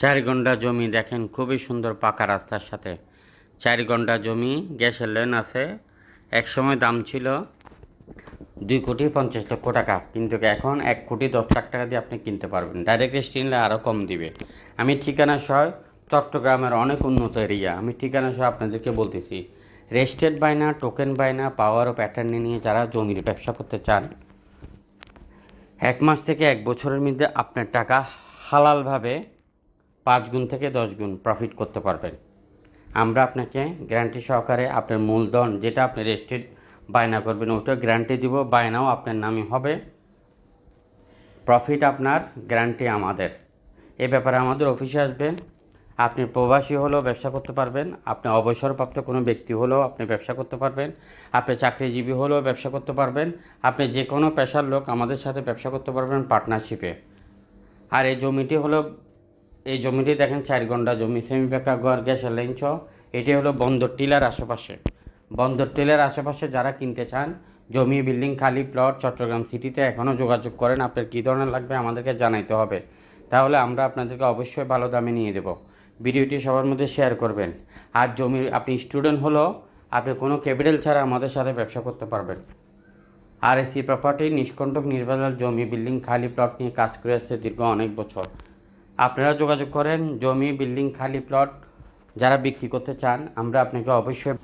চার ঘণ্টা জমি দেখেন, খুবই সুন্দর পাকা রাস্তার সাথে। চার ঘণ্টা জমি, গ্যাসের লেন আছে। এক সময় দাম ছিল দুই কোটি পঞ্চাশ লক্ষ টাকা, কিন্তু এখন এক কোটি দশ লাখ টাকা দিয়ে আপনি কিনতে পারবেন। ডাইরেক্ট কিনলে আরও কম দিবে। আমি ঠিকানা সহ চট্টগ্রামের অনেক উন্নত এরিয়া। আমি ঠিকানা সহ আপনাদেরকে বলতেছি, রেস্টেড বায়না টোকেন বায়না পাওয়ার ও প্যাটার্ন নিয়ে যারা জমির ব্যবসা করতে চান, এক মাস থেকে এক বছরের মধ্যে আপনার টাকা হালালভাবে পাঁচ গুণ থেকে দশ গুণ প্রফিট করতে পারবেন। আমরা আপনাকে গ্যারান্টি সহকারে আপনার মূলধন যেটা আপনি রেজিস্ট্রেড বায়না করবেন, ওটা গ্যারান্টি দিব। বায়নাও আপনার নামে হবে। প্রফিট আপনার গ্যারান্টি আমাদের। এ ব্যাপারে আমাদের অফিসে আসবেন। আপনি প্রবাসী হলেও ব্যবসা করতে পারবেন। আপনি অবসরপ্রাপ্ত কোনো ব্যক্তি হলেও আপনি ব্যবসা করতে পারবেন। আপনি চাকরিজীবী হলেও ব্যবসা করতে পারবেন। আপনি যে কোনো পেশার লোক আমাদের সাথে ব্যবসা করতে পারবেন পার্টনারশিপে আর এই জমিটি হলো এই জমিটি দেখেন, চার ঘণ্টা জমি। সেমি বেকা গ্যাসের লাইন ছ। এটি হলো বন্দর টিলার আশেপাশে। বন্দর টিলার আশেপাশে যারা কিনতে চান, জমি, বিল্ডিং, খালি প্লট, চট্টগ্রাম সিটিতে এখনও যোগাযোগ করেন। আপনার কী ধরনের লাগবে আমাদেরকে জানাইতে হবে। তাহলে আমরা আপনাদেরকে অবশ্যই ভালো দামে নিয়ে দেব। ভিডিওটি সবার মধ্যে শেয়ার করবেন। আর জমির, আপনি স্টুডেন্ট হলো, আপনি কোনো ক্যাপিটাল ছাড়া আমাদের সাথে ব্যবসা করতে পারবেন। আর এসি প্রপার্টি, নিষ্কণ্টক নির্বাচন জমি, বিল্ডিং, খালি প্লট নিয়ে কাজ করে আসছে দীর্ঘ অনেক বছর। আপনারা যোগাযোগ করেন জমি বিল্ডিং খালি প্লট যারা বিক্রি করতে চান আমরা আপনাকে অবশ্যই